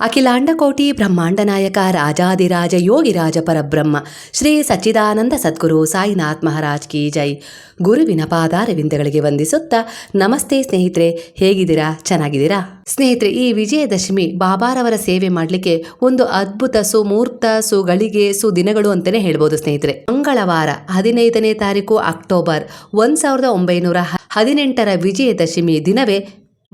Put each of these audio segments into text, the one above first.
ಅಖಿಲಾಂಡಕೋಟಿ ಬ್ರಹ್ಮಾಂಡ ನಾಯಕ ರಾಜಾದಿರಾಜ ಯೋಗಿರಾಜ ಪರಬ್ರಹ್ಮ, ಶ್ರೀ ಸಚ್ಚಿದಾನಂದ ಸದ್ಗುರು ಸಾಯಿನಾಥ್ ಮಹಾರಾಜ್ ಕಿ ಜೈ. ಗುರುವಿನ ಪಾದಾರವಿಂದಗಳಿಗೆ ವಂದಿಸುತ್ತಾ ನಮಸ್ತೆ ಸ್ನೇಹಿತರೆ, ಹೇಗಿದ್ದೀರಾ? ಚೆನ್ನಾಗಿದ್ದೀರಾ? ಸ್ನೇಹಿತರೆ, ಈ ವಿಜಯದಶಮಿ ಬಾಬಾರವರ ಸೇವೆ ಮಾಡಲಿಕ್ಕೆ ಒಂದು ಅದ್ಭುತ ಸುಮೂರ್ತ, ಸುಗಳಿಗೆ, ಸುದಿನಗಳು ಅಂತಲೇ ಹೇಳ್ಬೋದು ಸ್ನೇಹಿತರೆ. ಮಂಗಳವಾರ ಹದಿನೈದನೇ ತಾರೀಕು ಅಕ್ಟೋಬರ್ ಒಂದು ಸಾವಿರದ ಒಂಬೈನೂರ ಹದಿನೆಂಟರ ವಿಜಯದಶಮಿ ದಿನವೇ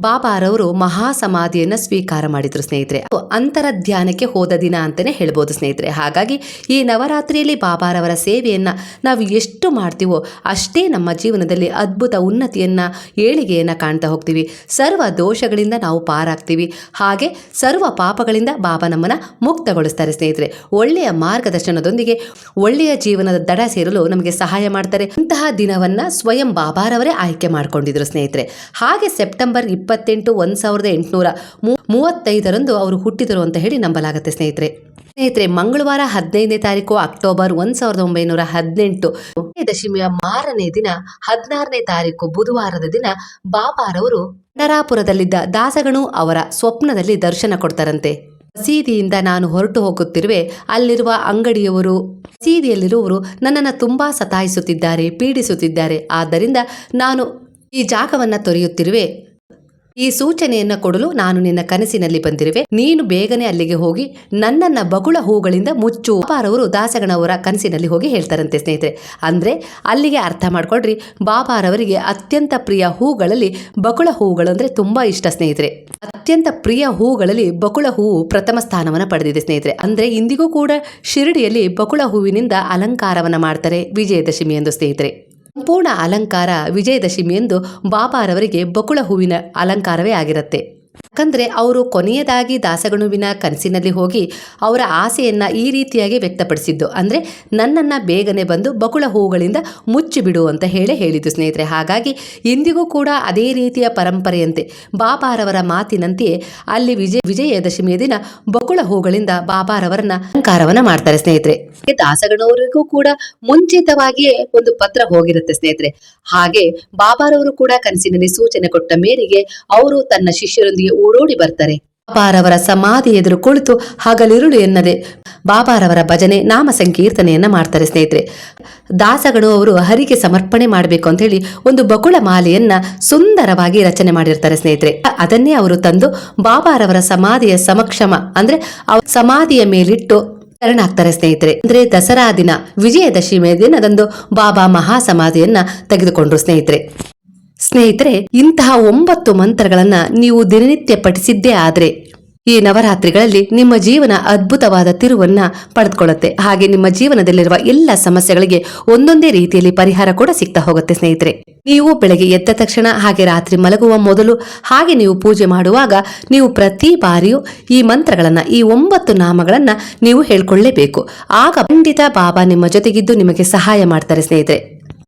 ಬಾಬಾರವರು ಮಹಾ ಸಮಾಧಿಯನ್ನ ಸ್ವೀಕಾರ ಮಾಡಿದ್ರು ಸ್ನೇಹಿತರೆ. ಅಂತರ ಧ್ಯಾನಕ್ಕೆ ಹೋದ ದಿನ ಅಂತಾನೆ ಹೇಳ್ಬೋದು ಸ್ನೇಹಿತರೆ. ಹಾಗಾಗಿ ಈ ನವರಾತ್ರಿಯಲ್ಲಿ ಬಾಬಾರವರ ಸೇವೆಯನ್ನ ನಾವು ಎಷ್ಟು ಮಾಡ್ತೀವೋ ಅಷ್ಟೇ ನಮ್ಮ ಜೀವನದಲ್ಲಿ ಅದ್ಭುತ ಉನ್ನತಿಯನ್ನ, ಏಳಿಗೆಯನ್ನ ಕಾಣ್ತಾ ಹೋಗ್ತೀವಿ. ಸರ್ವ ದೋಷಗಳಿಂದ ನಾವು ಪಾರಾಗ್ತೀವಿ. ಹಾಗೆ ಸರ್ವ ಪಾಪಗಳಿಂದ ಬಾಬಾ ನಮ್ಮನ್ನ ಮುಕ್ತಗೊಳಿಸ್ತಾರೆ ಸ್ನೇಹಿತರೆ. ಒಳ್ಳೆಯ ಮಾರ್ಗದರ್ಶನದೊಂದಿಗೆ ಒಳ್ಳೆಯ ಜೀವನದ ದಡ ಸೇರಲು ನಮಗೆ ಸಹಾಯ ಮಾಡ್ತಾರೆ. ಇಂತಹ ದಿನವನ್ನ ಸ್ವಯಂ ಬಾಬಾರವರೇ ಆಯ್ಕೆ ಮಾಡಿಕೊಂಡಿದ್ರು ಸ್ನೇಹಿತರೆ. ಹಾಗೆ ಸೆಪ್ಟೆಂಬರ್ ಇಪ್ಪತ್ತೆಂಟು, ಒಂದು ಸಾವಿರದ ಎಂಟುನೂರ ಮೂವತ್ತೈದರಂದು ಅವರು ಹುಟ್ಟಿದರು ಅಂತ ಹೇಳಿ ನಂಬಲಾಗುತ್ತೆ ಸ್ನೇಹಿತರೆ. ಸ್ನೇಹಿತರೆ, ಮಂಗಳವಾರ ಹದಿನೈದನೇ ತಾರೀಕು ಅಕ್ಟೋಬರ್ ಒಂದು ಸಾವಿರದ ಒಂಬೈನೂರ ಹದಿನೆಂಟು ದಶಮಿಯ ಮಾರನೇ ದಿನ, ಹದಿನಾರನೇ ತಾರೀಕು ಬುಧವಾರದ ದಿನ ಬಾಬಾರವರು ನರಾಪುರದಲ್ಲಿದ್ದ ದಾಸಗಣು ಅವರ ಸ್ವಪ್ನದಲ್ಲಿ ದರ್ಶನ ಕೊಡ್ತಾರಂತೆ. ಮಸೀದಿಯಿಂದ ನಾನು ಹೊರಟು ಹೋಗುತ್ತಿರುವೆ, ಅಲ್ಲಿರುವ ಅಂಗಡಿಯವರು ಮಸೀದಿಯಲ್ಲಿರುವವರು ನನ್ನನ್ನು ತುಂಬಾ ಸತಾಯಿಸುತ್ತಿದ್ದಾರೆ, ಪೀಡಿಸುತ್ತಿದ್ದಾರೆ. ಆದ್ದರಿಂದ ನಾನು ಈ ಜಾಗವನ್ನ ತೊರೆಯುತ್ತಿರುವೆ. ಈ ಸೂಚನೆಯನ್ನ ಕೊಡಲು ನಾನು ನಿನ್ನ ಕನಸಿನಲ್ಲಿ ಬಂದಿರುವೆ. ನೀನು ಬೇಗನೆ ಅಲ್ಲಿಗೆ ಹೋಗಿ ನನ್ನನ್ನ ಬಗುಳ ಹೂಗಳಿಂದ ಮುಚ್ಚು. ಬಾಬಾರವರು ದಾಸಗಣವರ ಕನಸಿನಲ್ಲಿ ಹೋಗಿ ಹೇಳ್ತಾರಂತೆ ಸ್ನೇಹಿತರೆ. ಅಂದ್ರೆ ಅಲ್ಲಿಗೆ ಅರ್ಥ ಮಾಡ್ಕೊಳ್ರಿ, ಬಾಬಾರವರಿಗೆ ಅತ್ಯಂತ ಪ್ರಿಯ ಹೂಗಳಲ್ಲಿ ಬಕುಳ ಹೂಗಳು ಅಂದ್ರೆ ತುಂಬಾ ಇಷ್ಟ ಸ್ನೇಹಿತರೆ. ಅತ್ಯಂತ ಪ್ರಿಯ ಹೂಗಳಲ್ಲಿ ಬಕುಳ ಹೂವು ಪ್ರಥಮ ಸ್ಥಾನವನ್ನ ಪಡೆದಿದೆ ಸ್ನೇಹಿತರೆ. ಅಂದ್ರೆ ಇಂದಿಗೂ ಕೂಡ ಶಿರಡಿಯಲ್ಲಿ ಬಕುಳ ಹೂವಿನಿಂದ ಅಲಂಕಾರವನ್ನ ಮಾಡ್ತಾರೆ ವಿಜಯದಶಮಿ ಎಂದು ಸ್ನೇಹಿತರೆ. ಸಂಪೂರ್ಣ ಅಲಂಕಾರ ವಿಜಯದಶಮಿ ಎಂದು ಬಾಬಾರವರಿಗೆ ಬಕುಳ ಹೂವಿನ ಅಲಂಕಾರವೇ ಆಗಿರುತ್ತೆ. ಯಾಕಂದ್ರೆ ಅವರು ಕೊನೆಯದಾಗಿ ದಾಸಗಣುವಿನ ಕನಸಿನಲ್ಲಿ ಹೋಗಿ ಅವರ ಆಸೆಯನ್ನ ಈ ರೀತಿಯಾಗಿ ವ್ಯಕ್ತಪಡಿಸಿದ್ದು. ಅಂದ್ರೆ ನನ್ನನ್ನ ಬೇಗನೆ ಬಂದು ಬಕುಳ ಹೂಗಳಿಂದ ಮುಚ್ಚಿಬಿಡು ಅಂತ ಹೇಳಿ ಹೇಳಿದ್ದು ಸ್ನೇಹಿತರೆ. ಹಾಗಾಗಿ ಇಂದಿಗೂ ಕೂಡ ಅದೇ ರೀತಿಯ ಪರಂಪರೆಯಂತೆ ಬಾಬಾರವರ ಮಾತಿನಂತೆಯೇ ಅಲ್ಲಿ ವಿಜಯ, ವಿಜಯದಶಮಿಯ ದಿನ ಬಕುಳ ಹೂಗಳಿಂದ ಬಾಬಾರವರನ್ನ ಅಲಂಕಾರವನ್ನ ಮಾಡ್ತಾರೆ ಸ್ನೇಹಿತರೆ. ದಾಸಗಣವರಿಗೂ ಕೂಡ ಮುಂಚಿತವಾಗಿಯೇ ಒಂದು ಪತ್ರ ಹೋಗಿರುತ್ತೆ ಸ್ನೇಹಿತರೆ. ಹಾಗೆ ಬಾಬಾರವರು ಕೂಡ ಕನಸಿನಲ್ಲಿ ಸೂಚನೆ ಕೊಟ್ಟ ಮೇರೆಗೆ ಅವರು ತನ್ನ ಶಿಷ್ಯರೊಂದಿಗೆ ಓಡೋಡಿ ಬರ್ತಾರೆ. ಬಾಬಾರವರ ಸಮಾಧಿ ಎದುರು ಕುಳಿತು ಹಗಲಿರುಳು ಎನ್ನದೆ ಬಾಬಾರವರ ಭಜನೆ ನಾಮ ಸಂಕೀರ್ತನೆಯನ್ನ ಮಾಡ್ತಾರೆ ಸ್ನೇಹಿತರೆ. ದಾಸಗಳು ಅವರು ಹರಿಗೆ ಸಮರ್ಪಣೆ ಮಾಡಬೇಕು ಅಂತ ಹೇಳಿ ಒಂದು ಬಕುಳ ಮಾಲೆಯನ್ನ ಸುಂದರವಾಗಿ ರಚನೆ ಮಾಡಿರ್ತಾರೆ ಸ್ನೇಹಿತರೆ. ಅದನ್ನೇ ಅವರು ತಂದು ಬಾಬಾರವರ ಸಮಾಧಿಯ ಸಮಕ್ಷಮ ಅಂದ್ರೆ ಸಮಾಧಿಯ ಮೇಲಿಟ್ಟು ಶರಣಾಗ್ತಾರೆ ಸ್ನೇಹಿತರೆ. ಅಂದ್ರೆ ದಸರಾ ದಿನ, ವಿಜಯದಶಮಿ ದಿನದಂದು ಬಾಬಾ ಮಹಾ ಸಮಾಧಿಯನ್ನ ತೆಗೆದುಕೊಂಡ್ರು ಸ್ನೇಹಿತರೆ. ಸ್ನೇಹಿತರೆ, ಇಂತಹ ಒಂಬತ್ತು ಮಂತ್ರಗಳನ್ನ ನೀವು ದಿನನಿತ್ಯ ಪಠಿಸಿದ್ದೇ ಆದ್ರೆ ಈ ನವರಾತ್ರಿಗಳಲ್ಲಿ ನಿಮ್ಮ ಜೀವನ ಅದ್ಭುತವಾದ ತಿರುವನ್ನ ಪಡೆದುಕೊಳ್ಳುತ್ತೆ. ಹಾಗೆ ನಿಮ್ಮ ಜೀವನದಲ್ಲಿರುವ ಎಲ್ಲ ಸಮಸ್ಯೆಗಳಿಗೆ ಒಂದೊಂದೇ ರೀತಿಯಲ್ಲಿ ಪರಿಹಾರ ಕೂಡ ಸಿಗ್ತಾ ಹೋಗುತ್ತೆ ಸ್ನೇಹಿತರೆ. ನೀವು ಬೆಳಗ್ಗೆ ಎದ್ದ ತಕ್ಷಣ ಹಾಗೆ ರಾತ್ರಿ ಮಲಗುವ ಮೊದಲು ಹಾಗೆ ನೀವು ಪೂಜೆ ಮಾಡುವಾಗ ನೀವು ಪ್ರತಿ ಬಾರಿಯೂ ಈ ಮಂತ್ರಗಳನ್ನ, ಈ ಒಂಬತ್ತು ನಾಮಗಳನ್ನ ನೀವು ಹೇಳ್ಕೊಳ್ಳೇಬೇಕು. ಆಗ ಖಂಡಿತ ಬಾಬಾ ನಿಮ್ಮ ಜೊತೆಗಿದ್ದು ನಿಮಗೆ ಸಹಾಯ ಮಾಡ್ತಾರೆ ಸ್ನೇಹಿತರೆ.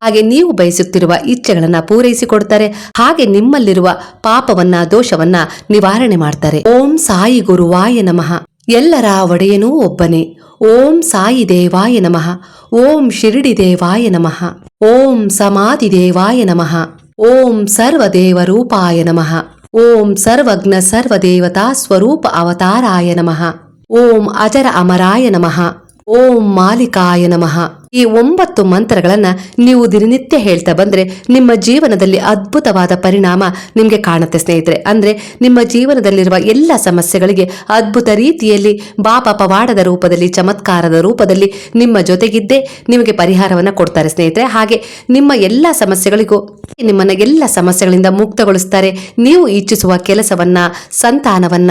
ಹಾಗೆ ನೀವು ಬಯಸುತ್ತಿರುವ ಇಚ್ಛೆಗಳನ್ನ ಪೂರೈಸಿಕೊಡ್ತಾರೆ. ಹಾಗೆ ನಿಮ್ಮಲ್ಲಿರುವ ಪಾಪವನ್ನ, ದೋಷವನ್ನ ನಿವಾರಣೆ ಮಾಡ್ತಾರೆ. ಓಂ ಸಾಯಿ ಗುರುವಾಯ ನಮಃ. ಎಲ್ಲರ ಒಡೆಯನೂ ಒಬ್ಬನೇ. ಓಂ ಸಾಯಿ ದೇವಾಯ ನಮಃ. ಓಂ ಶಿರಡಿ ದೇವಾಯ ನಮಃ. ಓಂ ಸಮಾಧಿ ದೇವಾಯ ನಮಃ. ಓಂ ಸರ್ವದೇವರೂಪಾಯ ನಮಃ. ಓಂ ಸರ್ವಜ್ಞ ಸರ್ವದೇವತಾ ಸ್ವರೂಪ ಅವತಾರಾಯ ನಮಃ. ಓಂ ಅಜರ ಅಮರಾಯ ನಮಃ. ಓಂ ಮಾಲಿಕಾಯ ನಮಃ. ಈ ಒಂಬತ್ತು ಮಂತ್ರಗಳನ್ನ ನೀವು ದಿನನಿತ್ಯ ಹೇಳ್ತಾ ಬಂದ್ರೆ ನಿಮ್ಮ ಜೀವನದಲ್ಲಿ ಅದ್ಭುತವಾದ ಪರಿಣಾಮ ನಿಮ್ಗೆ ಕಾಣುತ್ತೆ ಸ್ನೇಹಿತರೆ. ಅಂದ್ರೆ ನಿಮ್ಮ ಜೀವನದಲ್ಲಿರುವ ಎಲ್ಲ ಸಮಸ್ಯೆಗಳಿಗೆ ಅದ್ಭುತ ರೀತಿಯಲ್ಲಿ ಬಾಪ ಪವಾಡದ ರೂಪದಲ್ಲಿ, ಚಮತ್ಕಾರದ ರೂಪದಲ್ಲಿ ನಿಮ್ಮ ಜೊತೆಗಿದ್ದೇ ನಿಮಗೆ ಪರಿಹಾರವನ್ನ ಕೊಡ್ತಾರೆ ಸ್ನೇಹಿತರೆ. ಹಾಗೆ ನಿಮ್ಮ ಎಲ್ಲ ಸಮಸ್ಯೆಗಳಿಗೂ ನಿಮ್ಮನ್ನ ಎಲ್ಲ ಸಮಸ್ಯೆಗಳಿಂದ ಮುಕ್ತಗೊಳಿಸ್ತಾರೆ. ನೀವು ಇಚ್ಛಿಸುವ ಕೆಲಸವನ್ನ, ಸಂತಾನವನ್ನ,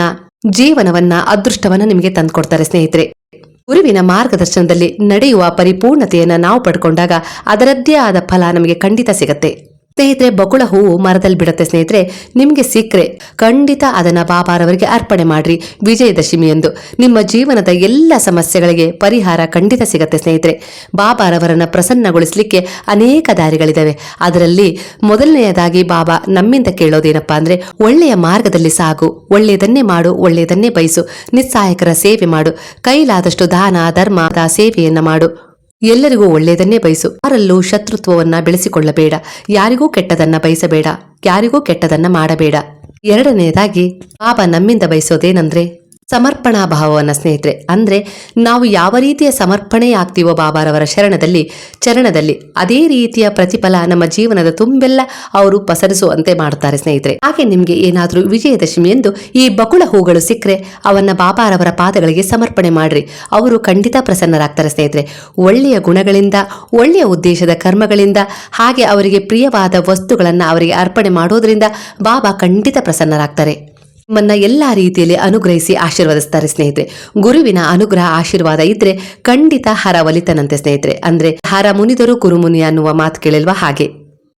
ಜೀವನವನ್ನ, ಅದೃಷ್ಟವನ್ನ ನಿಮಗೆ ತಂದುಕೊಡ್ತಾರೆ ಸ್ನೇಹಿತರೆ. ಗುರುವಿನ ಮಾರ್ಗದರ್ಶನದಲ್ಲಿ ನಡೆಯುವ ಪರಿಪೂರ್ಣತೆಯನ್ನು ನಾವು ಪಡ್ಕೊಂಡಾಗ ಅದರದ್ದೇ ಆದ ಫಲ ನಮಗೆ ಖಂಡಿತ ಸಿಗತ್ತೆ. ಸ್ನೇಹಿತರೆ, ಬಕುಳ ಹೂವು ಮರದಲ್ಲಿ ಬಿಡುತ್ತೆ ಸ್ನೇಹಿತರೆ, ನಿಮಗೆ ಸಿಕ್ಕರೆ ಖಂಡಿತ ಅದನ್ನ ಬಾಬಾರವರಿಗೆ ಅರ್ಪಣೆ ಮಾಡ್ರಿ ವಿಜಯದಶಮಿ ಎಂದು ನಿಮ್ಮ ಜೀವನದ ಎಲ್ಲ ಸಮಸ್ಯೆಗಳಿಗೆ ಪರಿಹಾರ ಖಂಡಿತ ಸಿಗತ್ತೆ ಸ್ನೇಹಿತರೆ. ಬಾಬಾರವರನ್ನ ಪ್ರಸನ್ನಗೊಳಿಸಲಿಕ್ಕೆ ಅನೇಕ ದಾರಿಗಳಿದಾವೆ. ಅದರಲ್ಲಿ ಮೊದಲನೆಯದಾಗಿ ಬಾಬಾ ನಮ್ಮಿಂದ ಕೇಳೋದೇನಪ್ಪ ಅಂದ್ರೆ, ಒಳ್ಳೆಯ ಮಾರ್ಗದಲ್ಲಿ ಸಾಗು, ಒಳ್ಳೆಯದನ್ನೇ ಮಾಡು, ಒಳ್ಳೆಯದನ್ನೇ ಬಯಸು ನಿಸ್ಸಹಾಯಕರ ಸೇವೆ ಮಾಡು, ಕೈಲಾದಷ್ಟು ದಾನ ಧರ್ಮದ ಸೇವೆಯನ್ನ ಮಾಡು. ಎಲ್ಲರಿಗೂ ಒಳ್ಳೆಯದನ್ನೇ ಬಯಸು. ಯಾರಲ್ಲೂ ಶತ್ರುತ್ವವನ್ನ ಬೆಳೆಸಿಕೊಳ್ಳಬೇಡ. ಯಾರಿಗೂ ಕೆಟ್ಟದನ್ನ ಬಯಸಬೇಡ. ಯಾರಿಗೂ ಕೆಟ್ಟದನ್ನ ಮಾಡಬೇಡ. ಎರಡನೆಯದಾಗಿ ಪಾಪ ನಮ್ಮಿಂದ ಬಯಸೋದೇನಂದ್ರೆ ಸಮರ್ಪಣಾ ಭಾವವನ್ನು ಸ್ನೇಹಿತರೆ, ಅಂದ್ರೆ ನಾವು ಯಾವ ರೀತಿಯ ಸಮರ್ಪಣೆ ಆಗ್ತೀವೋ ಬಾಬಾರವರ ಶರಣದಲ್ಲಿ, ಚರಣದಲ್ಲಿ, ಅದೇ ರೀತಿಯ ಪ್ರತಿಫಲ ನಮ್ಮ ಜೀವನದ ತುಂಬೆಲ್ಲ ಅವರು ಪಸರಿಸುವಂತೆ ಮಾಡ್ತಾರೆ ಸ್ನೇಹಿತರೆ. ಹಾಗೆ ನಿಮಗೆ ಏನಾದರೂ ವಿಜಯದಶಮಿ ಎಂದು ಈ ಬಕುಳ ಹೂಗಳು ಸಿಕ್ಕರೆ, ಅವನ್ನ ಬಾಬಾರವರ ಪಾದಗಳಿಗೆ ಸಮರ್ಪಣೆ ಮಾಡ್ರಿ. ಅವರು ಖಂಡಿತ ಪ್ರಸನ್ನರಾಗ್ತಾರೆ ಸ್ನೇಹಿತರೆ. ಒಳ್ಳೆಯ ಗುಣಗಳಿಂದ, ಒಳ್ಳೆಯ ಉದ್ದೇಶದ ಕರ್ಮಗಳಿಂದ, ಹಾಗೆ ಅವರಿಗೆ ಪ್ರಿಯವಾದ ವಸ್ತುಗಳನ್ನು ಅವರಿಗೆ ಅರ್ಪಣೆ ಮಾಡೋದ್ರಿಂದ ಬಾಬಾ ಖಂಡಿತ ಪ್ರಸನ್ನರಾಗ್ತಾರೆ. ನಿಮ್ಮನ್ನ ಎಲ್ಲಾ ರೀತಿಯಲ್ಲಿ ಅನುಗ್ರಹಿಸಿ ಆಶೀರ್ವದಿಸ್ತಾರೆ ಸ್ನೇಹಿತರೆ. ಗುರುವಿನ ಅನುಗ್ರಹ ಆಶೀರ್ವಾದ ಇದ್ರೆ ಖಂಡಿತ ಹರ ಒಲಿತನಂತೆ ಸ್ನೇಹಿತರೆ. ಅಂದ್ರೆ ಹರ ಮುನಿದರು ಕುರುಮುನಿ ಅನ್ನುವ ಮಾತು ಕೇಳಿಲ್ವಾ ಹಾಗೆ?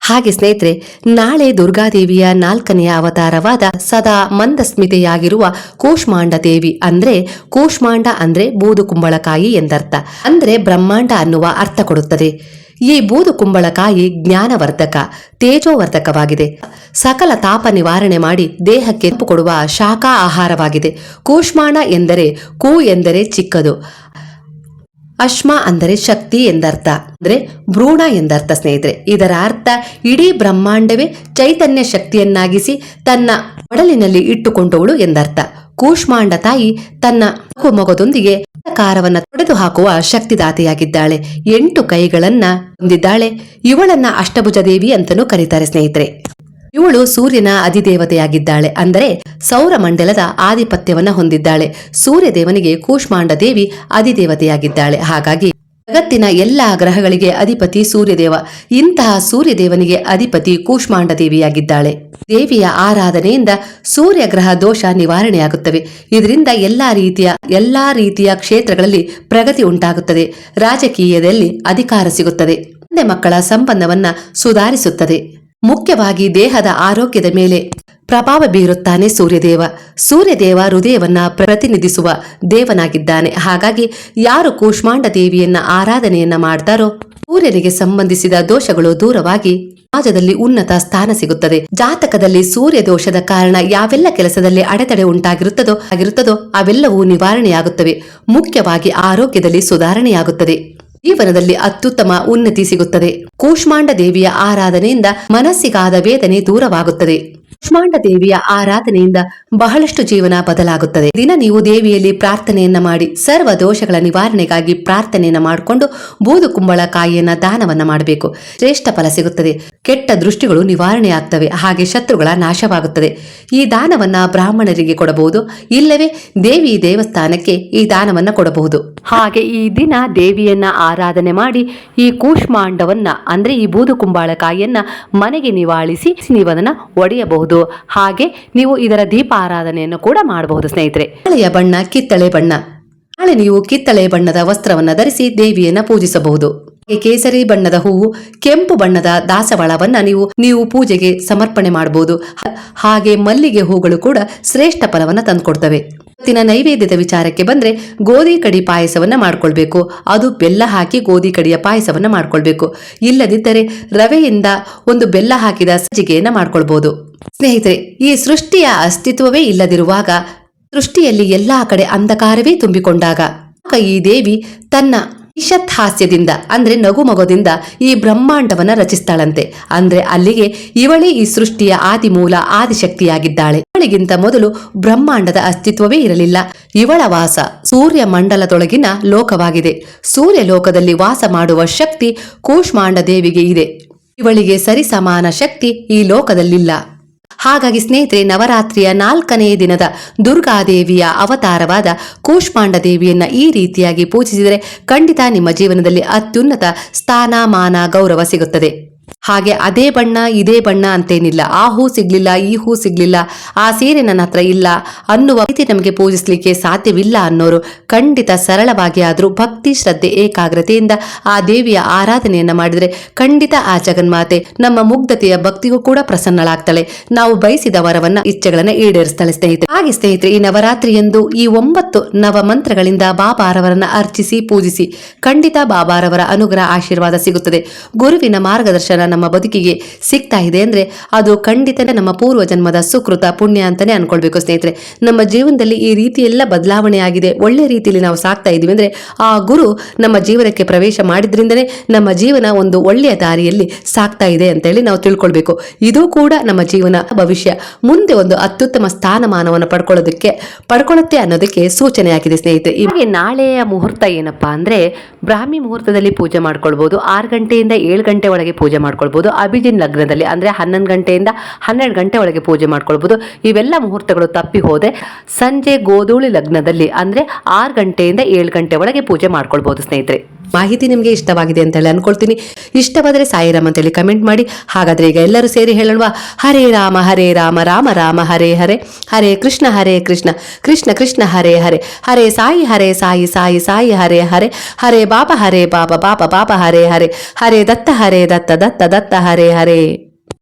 ಹಾಗೆ ಸ್ನೇಹಿತರೆ, ನಾಳೆ ದುರ್ಗಾದೇವಿಯ ನಾಲ್ಕನೆಯ ಅವತಾರವಾದ ಸದಾ ಮಂದಸ್ಮಿತೆಯಾಗಿರುವ ಕೋಷ್ಮಾಂಡ ದೇವಿ ಅಂದ್ರೆ ಕೋಷ್ಮಾಂಡ ಅಂದ್ರೆ ಬೂದು ಕುಂಬಳಕಾಯಿ ಎಂದರ್ಥ. ಅಂದ್ರೆ ಬ್ರಹ್ಮಾಂಡ ಅನ್ನುವ ಅರ್ಥ ಕೊಡುತ್ತದೆ. ಈ ಬೂದು ಕುಂಬಳಕಾಯಿ ಜ್ಞಾನವರ್ಧಕ, ತೇಜೋವರ್ಧಕವಾಗಿದೆ. ಸಕಲ ತಾಪ ನಿವಾರಣೆ ಮಾಡಿ ದೇಹಕ್ಕೆ ಕೊಡುವ ಶಾಖಾ ಆಹಾರವಾಗಿದೆ. ಕೂಷ್ಮಾಣ ಎಂದರೆ ಕೂ ಎಂದರೆ ಚಿಕ್ಕದು. ಅಶ್ಮ ಅಂದರೆ ಶಕ್ತಿ ಎಂದರ್ಥ. ಅಂದ್ರೆ ಭ್ರೂಣ ಎಂದರ್ಥ ಸ್ನೇಹಿತರೆ. ಇದರ ಅರ್ಥ ಇಡೀ ಬ್ರಹ್ಮಾಂಡವೇ ಚೈತನ್ಯ ಶಕ್ತಿಯನ್ನಾಗಿಸಿ ತನ್ನ ಒಡಲಿನಲ್ಲಿ ಇಟ್ಟುಕೊಂಡವಳು ಎಂದರ್ಥ. ಕೂಷ್ಮಾಂಡ ತಾಯಿ ತನ್ನ ಮಗದೊಂದಿಗೆ ಕಾರವನ್ನ ತೊಡೆದು ಹಾಕುವ ಶಕ್ತಿದಾತೆಯಾಗಿದ್ದಾಳೆ. ಎಂಟು ಕೈಗಳನ್ನ ಹೊಂದಿದ್ದಾಳೆ. ಇವಳನ್ನ ಅಷ್ಟಭುಜ ದೇವಿ ಅಂತಲೂ ಕರೀತಾರೆ ಸ್ನೇಹಿತರೆ. ಇವಳು ಸೂರ್ಯನ ಅಧಿದೇವತೆಯಾಗಿದ್ದಾಳೆ. ಅಂದರೆ ಸೌರ ಮಂಡಲದ ಆಧಿಪತ್ಯವನ್ನ ಹೊಂದಿದ್ದಾಳೆ. ಸೂರ್ಯದೇವನಿಗೆ ಕೂಷ್ಮಾಂಡ ದೇವಿ ಅಧಿದೇವತೆಯಾಗಿದ್ದಾಳೆ. ಹಾಗಾಗಿ ಜಗತ್ತಿನ ಎಲ್ಲ ಗ್ರಹಗಳಿಗೆ ಅಧಿಪತಿ ಸೂರ್ಯದೇವ. ಇಂತಹ ಸೂರ್ಯದೇವನಿಗೆ ಅಧಿಪತಿ ಕೂಷ್ಮಾಂಡ ದೇವಿಯಾಗಿದ್ದಾಳೆ ದೇವಿಯ ಆರಾಧನೆಯಿಂದ ಸೂರ್ಯ ಗ್ರಹ ದೋಷ ನಿವಾರಣೆಯಾಗುತ್ತವೆ. ಇದರಿಂದ ಎಲ್ಲಾ ರೀತಿಯ ಎಲ್ಲಾ ರೀತಿಯ ಕ್ಷೇತ್ರಗಳಲ್ಲಿ ಪ್ರಗತಿ ಉಂಟಾಗುತ್ತದೆ. ರಾಜಕೀಯದಲ್ಲಿ ಅಧಿಕಾರ ಸಿಗುತ್ತದೆ. ತಂದೆ ಮಕ್ಕಳ ಸಂಬಂಧವನ್ನ ಸುಧಾರಿಸುತ್ತದೆ. ಮುಖ್ಯವಾಗಿ ದೇಹದ ಆರೋಗ್ಯದ ಮೇಲೆ. ಪ್ರಭಾವ ಬೀರುತ್ತಾನೆ ಸೂರ್ಯದೇವ. ಸೂರ್ಯದೇವ ಹೃದಯವನ್ನ ಪ್ರತಿನಿಧಿಸುವ ದೇವನಾಗಿದ್ದಾನೆ. ಹಾಗಾಗಿ ಯಾರು ಕೂಷ್ಮಾಂಡ ದೇವಿಯನ್ನ ಆರಾಧನೆಯನ್ನ ಮಾಡ್ತಾರೋ, ಸೂರ್ಯನಿಗೆ ಸಂಬಂಧಿಸಿದ ದೋಷಗಳು ದೂರವಾಗಿ ಸಮಾಜದಲ್ಲಿ ಉನ್ನತ ಸ್ಥಾನ ಸಿಗುತ್ತದೆ. ಜಾತಕದಲ್ಲಿ ಸೂರ್ಯ ದೋಷದ ಕಾರಣ ಯಾವೆಲ್ಲ ಕೆಲಸದಲ್ಲಿ ಅಡೆತಡೆ ಉಂಟಾಗಿರುತ್ತದೋ, ಆಗಿರುತ್ತದೋ ಅವೆಲ್ಲವೂ ನಿವಾರಣೆಯಾಗುತ್ತವೆ. ಮುಖ್ಯವಾಗಿ ಆರೋಗ್ಯದಲ್ಲಿ ಸುಧಾರಣೆಯಾಗುತ್ತದೆ. ಜೀವನದಲ್ಲಿ ಅತ್ಯುತ್ತಮ ಉನ್ನತಿ ಸಿಗುತ್ತದೆ. ಕೂಷ್ಮಾಂಡ ದೇವಿಯ ಆರಾಧನೆಯಿಂದ ಮನಸ್ಸಿಗಾದ ವೇದನೆ ದೂರವಾಗುತ್ತದೆ. ಕೂಷ್ಮಾಂಡ ದೇವಿಯ ಆರಾಧನೆಯಿಂದ ಬಹಳಷ್ಟು ಜೀವನ ಬದಲಾಗುತ್ತದೆ. ದಿನ ನೀವು ದೇವಿಯಲ್ಲಿ ಪ್ರಾರ್ಥನೆಯನ್ನ ಮಾಡಿ, ಸರ್ವ ದೋಷಗಳ ನಿವಾರಣೆಗಾಗಿ ಪ್ರಾರ್ಥನೆಯನ್ನ ಮಾಡಿಕೊಂಡು ಬೂದು ಕುಂಬಳಕಾಯಿಯನ್ನ ದಾನವನ್ನ ಮಾಡಬೇಕು. ಶ್ರೇಷ್ಠ ಫಲ ಸಿಗುತ್ತದೆ. ಕೆಟ್ಟ ದೃಷ್ಟಿಗಳು ನಿವಾರಣೆಯಾಗ್ತವೆ ಹಾಗೆ ಶತ್ರುಗಳ ನಾಶವಾಗುತ್ತದೆ. ಈ ದಾನವನ್ನ ಬ್ರಾಹ್ಮಣರಿಗೆ ಕೊಡಬಹುದು. ಇಲ್ಲವೇ ದೇವಿ ದೇವಸ್ಥಾನಕ್ಕೆ ಈ ದಾನವನ್ನ ಕೊಡಬಹುದು. ಹಾಗೆ ಈ ದಿನ ದೇವಿಯನ್ನ ಆರಾಧನೆ ಮಾಡಿ ಈ ಕೂಷ್ಮಾಂಡವನ್ನ, ಅಂದ್ರೆ ಈ ಬೂದು ಕುಂಬಳಕಾಯಿಯನ್ನ ಮನೆಗೆ ನಿವಾಳಿಸಿ ನೀವು ಅದನ್ನ ಒಡೆಯಬಹುದು ಹಾಗೆ ನೀವು ಇದರ ದೀಪ ಆರಾಧನೆಯನ್ನು ಕೂಡ ಮಾಡಬಹುದು, ಸ್ನೇಹಿತರೆ. ಹಳೆಯ ಬಣ್ಣ ಕಿತ್ತಳೆ ಬಣ್ಣ. ನಾಳೆ ನೀವು ಕಿತ್ತಳೆ ಬಣ್ಣದ ವಸ್ತ್ರವನ್ನು ಧರಿಸಿ ದೇವಿಯನ್ನು ಪೂಜಿಸಬಹುದು. ಕೇಸರಿ ಬಣ್ಣದ ಹೂವು, ಕೆಂಪು ಬಣ್ಣದ ದಾಸವಾಳವನ್ನ ನೀವು ನೀವು ಪೂಜೆಗೆ ಸಮರ್ಪಣೆ ಮಾಡಬಹುದು ಹಾಗೆ ಮಲ್ಲಿಗೆ ಹೂಗಳು ಕೂಡ ಶ್ರೇಷ್ಠ ಫಲವನ್ನ ತಂದುಕೊಡ್ತವೆ. ಇವತ್ತಿನ ನೈವೇದ್ಯದ ವಿಚಾರಕ್ಕೆ ಬಂದ್ರೆ ಗೋಧಿ ಕಡಿ ಪಾಯಸವನ್ನ ಮಾಡ್ಕೊಳ್ಬೇಕು. ಅದು ಬೆಲ್ಲ ಹಾಕಿ ಗೋಧಿ ಕಡಿಯ ಪಾಯಸವನ್ನ ಮಾಡ್ಕೊಳ್ಬೇಕು. ಇಲ್ಲದಿದ್ದರೆ ರವೆಯಿಂದ ಒಂದು ಬೆಲ್ಲ ಹಾಕಿದ ಸಜ್ಜಿಗೆಯನ್ನ ಮಾಡ್ಕೊಳ್ಬಹುದು ಸ್ನೇಹಿತರೆ, ಈ ಸೃಷ್ಟಿಯ ಅಸ್ತಿತ್ವವೇ ಇಲ್ಲದಿರುವಾಗ ಸೃಷ್ಟಿಯಲ್ಲಿ ಎಲ್ಲಾ ಕಡೆ ಅಂಧಕಾರವೇ ತುಂಬಿಕೊಂಡಾಗ. ಈ ದೇವಿ ತನ್ನ ಈಶತ್ ಹಾಸ್ಯದಿಂದ ಅಂದ್ರೆ ನಗುಮೊಗದಿಂದ ಈ ಬ್ರಹ್ಮಾಂಡವನ್ನ ರಚಿಸ್ತಾಳಂತೆ. ಅಂದ್ರೆ ಅಲ್ಲಿಗೆ ಇವಳೇ ಈ ಸೃಷ್ಟಿಯ ಆದಿಮೂಲ ಆದಿಶಕ್ತಿಯಾಗಿದ್ದಾಳೆ. ಇವಳಿಗಿಂತ ಮೊದಲು ಬ್ರಹ್ಮಾಂಡದ ಅಸ್ತಿತ್ವವೇ ಇರಲಿಲ್ಲ. ಇವಳ ವಾಸ ಸೂರ್ಯ ಮಂಡಲದೊಳಗಿನ ಲೋಕವಾಗಿದೆ. ಸೂರ್ಯ ಲೋಕದಲ್ಲಿ ವಾಸ ಮಾಡುವ ಶಕ್ತಿ ಕೂಷ್ಮಾಂಡ ದೇವಿಗೆ ಇದೆ. ಇವಳಿಗೆ ಸರಿಸಮಾನ ಶಕ್ತಿ ಈ ಲೋಕದಲ್ಲಿಲ್ಲ. ಹಾಗಾಗಿ ಸ್ನೇಹಿತರೆ, ನವರಾತ್ರಿಯ ನಾಲ್ಕನೇ ದಿನದ ದುರ್ಗಾದೇವಿಯ ಅವತಾರವಾದ ಕೂಷ್ಮಾಂಡ ದೇವಿಯನ್ನ ಈ ರೀತಿಯಾಗಿ ಪೂಜಿಸಿದರೆ ಖಂಡಿತ ನಿಮ್ಮ ಜೀವನದಲ್ಲಿ ಅತ್ಯುನ್ನತ ಸ್ಥಾನಮಾನ ಗೌರವ ಸಿಗುತ್ತದೆ. ಹಾಗೆ ಅದೇ ಬಣ್ಣ, ಇದೇ ಬಣ್ಣ ಅಂತೇನಿಲ್ಲ. ಆ ಹೂ ಸಿಗ್ಲಿಲ್ಲ, ಈ ಹೂ ಸಿಗ್ಲಿಲ್ಲ. ಆ ಸೀರೆ ನನ್ನ ಹತ್ರ ಇಲ್ಲ ಅನ್ನುವ ರೀತಿ ನಮಗೆ ಪೂಜಿಸ್ಲಿಕ್ಕೆ ಸಾಧ್ಯವಿಲ್ಲ ಅನ್ನೋರು ಖಂಡಿತ ಸರಳವಾಗಿ ಆದರೂ ಭಕ್ತಿ, ಶ್ರದ್ಧೆ, ಏಕಾಗ್ರತೆಯಿಂದ ಆ ದೇವಿಯ ಆರಾಧನೆಯನ್ನ ಮಾಡಿದರೆ ಖಂಡಿತ ಆ ಜಗನ್ಮಾತೆ ನಮ್ಮ ಮುಗ್ಧತೆಯ ಭಕ್ತಿಗೂ ಕೂಡ ಪ್ರಸನ್ನಳಾಗ್ತಾಳೆ. ನಾವು ಬಯಸಿದ ವರವನ್ನ, ಇಚ್ಛೆಗಳನ್ನ ಈಡೇರಿಸ್ತಾಳೆ ಸ್ನೇಹಿತರೆ. ಹಾಗೆ ಸ್ನೇಹಿತರೆ, ಈ ನವರಾತ್ರಿಯಂದು ಈ ಒಂಬತ್ತು ನವ ಮಂತ್ರಗಳಿಂದ ಬಾಬಾರವರನ್ನ ಅರ್ಚಿಸಿ, ಪೂಜಿಸಿ ಖಂಡಿತ ಬಾಬಾರವರ ಅನುಗ್ರಹ, ಆಶೀರ್ವಾದ ಸಿಗುತ್ತದೆ. ಗುರುವಿನ ಮಾರ್ಗದರ್ಶನ ನಮ್ಮ ಬದುಕಿಗೆ ಸಿಗ್ತಾ ಇದೆ ಅಂದರೆ ಅದು ಖಂಡಿತ ನಮ್ಮ ಪೂರ್ವ ಜನ್ಮದ ಸುಕೃತ ಪುಣ್ಯ ಅಂತಾನೆ ಅನ್ಕೊಳ್ಬೇಕು ಸ್ನೇಹಿತರೆ. ನಮ್ಮ ಜೀವನದಲ್ಲಿ ಈ ರೀತಿ ಎಲ್ಲ ಬದಲಾವಣೆ ಆಗಿದೆ. ಒಳ್ಳೆ ರೀತಿಯಲ್ಲಿ ನಾವು ಸಾಕ್ತಾ ಇದೀವಿ ಅಂದರೆ ಆ ಗುರು ನಮ್ಮ ಜೀವನಕ್ಕೆ ಪ್ರವೇಶ ಮಾಡಿದ್ರಿಂದನೇ ನಮ್ಮ ಜೀವನ ಒಂದು ಒಳ್ಳೆಯ ದಾರಿಯಲ್ಲಿ ಸಾಕ್ತಾ ಇದೆ ಅಂತೇಳಿ ನಾವು ತಿಳ್ಕೊಳ್ಬೇಕು. ಇದು ಕೂಡ ನಮ್ಮ ಜೀವನ ಭವಿಷ್ಯ. ಮುಂದೆ ಒಂದು ಅತ್ಯುತ್ತಮ ಸ್ಥಾನಮಾನವನ್ನು ಪಡ್ಕೊಳ್ಳೋದಕ್ಕೆ, ಪಡ್ಕೊಳ್ಳುತ್ತೆ ಅನ್ನೋದಕ್ಕೆ ಸೂಚನೆಯಾಗಿದೆ ಸ್ನೇಹಿತರೆ. ಇವಾಗ ನಾಳೆಯ ಮುಹೂರ್ತ ಏನಪ್ಪಾ ಅಂದ್ರೆ ಬ್ರಾಹ್ಮಿ ಮುಹೂರ್ತದಲ್ಲಿ ಪೂಜೆ ಮಾಡ್ಕೊಳ್ಬಹುದು ಆರು ಗಂಟೆಯಿಂದ ಏಳು ಗಂಟೆ ಒಳಗೆ ಪೂಜೆ ಮಾಡ್ಕೊಳ್ಬಹುದು ಅಭಿಜಿನ್ ಲಗ್ನದಲ್ಲಿ ಅಂದ್ರೆ ಹನ್ನೊಂದು ಗಂಟೆಯಿಂದ ಹನ್ನೆರಡು ಗಂಟೆ ಒಳಗೆ ಪೂಜೆ ಮಾಡ್ಕೊಳ್ಬಹುದು ಇವೆಲ್ಲ ಮುಹೂರ್ತಗಳು ತಪ್ಪಿ ಹೋದೆ. ಸಂಜೆ ಗೋಧೂಳಿ ಲಗ್ನದಲ್ಲಿ ಅಂದ್ರೆ ಆರು ಗಂಟೆಯಿಂದ ಏಳು ಗಂಟೆ ಒಳಗೆ ಪೂಜೆ ಮಾಡ್ಕೊಳ್ಬಹುದು ಸ್ನೇಹಿತರೆ. ಮಾಹಿತಿ ನಿಮಗೆ ಇಷ್ಟವಾಗಿದೆ ಅಂತ ಹೇಳಿ ಅನ್ಕೊಳ್ತೀನಿ. ಇಷ್ಟವಾದರೆ ಸಾಯಿರಾಮ್ ಅಂತೇಳಿ ಕಮೆಂಟ್ ಮಾಡಿ. ಹಾಗಾದರೆ ಈಗ ಎಲ್ಲರೂ ಸೇರಿ ಹೇಳೋಣ ಹರೇ ರಾಮ ಹರೇ ರಾಮ ರಾಮ ರಾಮ, ಹರೇ ಹರೇ. ಹರೇ ಕೃಷ್ಣ ಹರೇ ಕೃಷ್ಣ. ಕೃಷ್ಣ ಕೃಷ್ಣ, ಹರೇ ಹರೇ. ಹರೇ ಸಾಯಿ ಹರೇ ಸಾಯಿ ಸಾಯಿ ಸಾಯಿ, ಹರೇ ಹರೇ. ಹರೇ ಬಾಬಾ ಹರೇ ಬಾಬಾ ಬಾಬಾ ಬಾಬಾ, ಹರೇ ಹರೇ. ಹರೇ ದತ್ತ ಹರೇ ದತ್ತ ದತ್ತ ದತ್ತ, ಹರೇ ಹರೇ.